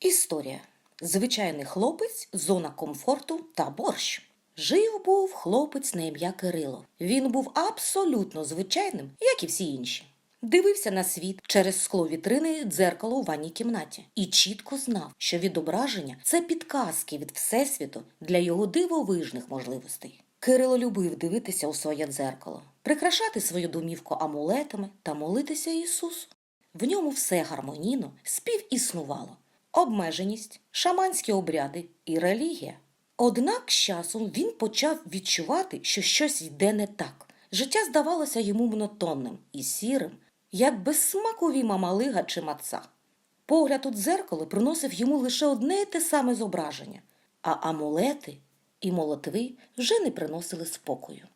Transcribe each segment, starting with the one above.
Історія. Звичайний хлопець, зона комфорту та борщ. Жив був хлопець на ім'я Кирило. Він був абсолютно звичайним, як і всі інші. Дивився на світ через скло вітрини дзеркало у ванній кімнаті і чітко знав, що відображення це підказки від Всесвіту для його дивовижних можливостей. Кирило любив дивитися у своє дзеркало, прикрашати свою домівку амулетами та молитися Ісусу. В ньому все гармонійно співіснувало обмеженість, шаманські обряди і релігія. Однак з часом він почав відчувати, що щось йде не так. Життя здавалося йому монотонним і сірим, як безсмакові мамалига чи маца. Погляд у дзеркало приносив йому лише одне й те саме зображення, а амулети і молитви вже не приносили спокою.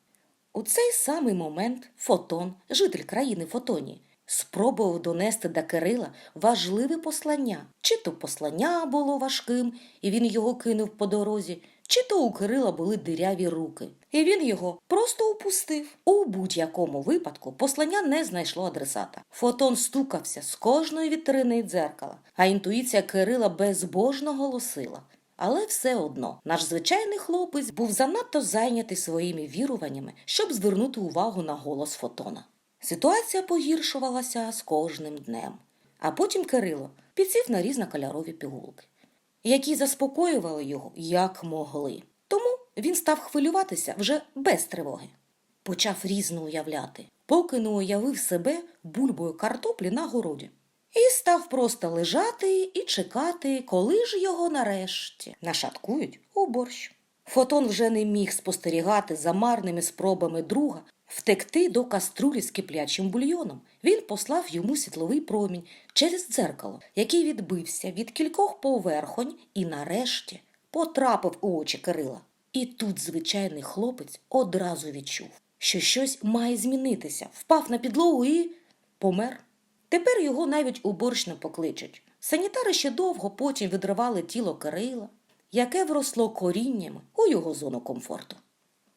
У цей самий момент Фотон, житель країни Фотонії, спробував донести до Кирила важливе послання. Чи то послання було важким, і він його кинув по дорозі, чи то у Кирила були диряві руки, і він його просто упустив. У будь-якому випадку послання не знайшло адресата. Фотон стукався з кожної вітрини дзеркала, а інтуїція Кирила безбожно голосила. Але все одно наш звичайний хлопець був занадто зайнятий своїми віруваннями, щоб звернути увагу на голос Фотона. Ситуація погіршувалася з кожним днем. А потім Кирило підсів на різнокольорові пігулки, які заспокоювали його як могли. Тому він став хвилюватися вже без тривоги. Почав різно уявляти, поки не уявив себе бульбою картоплі на городі. І став просто лежати і чекати, коли ж його нарешті нашаткують у борщ. Фотон вже не міг спостерігати за марними спробами друга втекти до каструлі з киплячим бульйоном. Він послав йому світловий промінь через дзеркало, який відбився від кількох поверхонь і нарешті потрапив у очі Кирила. І тут звичайний хлопець одразу відчув, що щось має змінитися, впав на підлогу і помер. Тепер його навіть у борщ не покличуть. Санітари ще довго потім відривали тіло Кирила, яке вросло коріннями у його зону комфорту.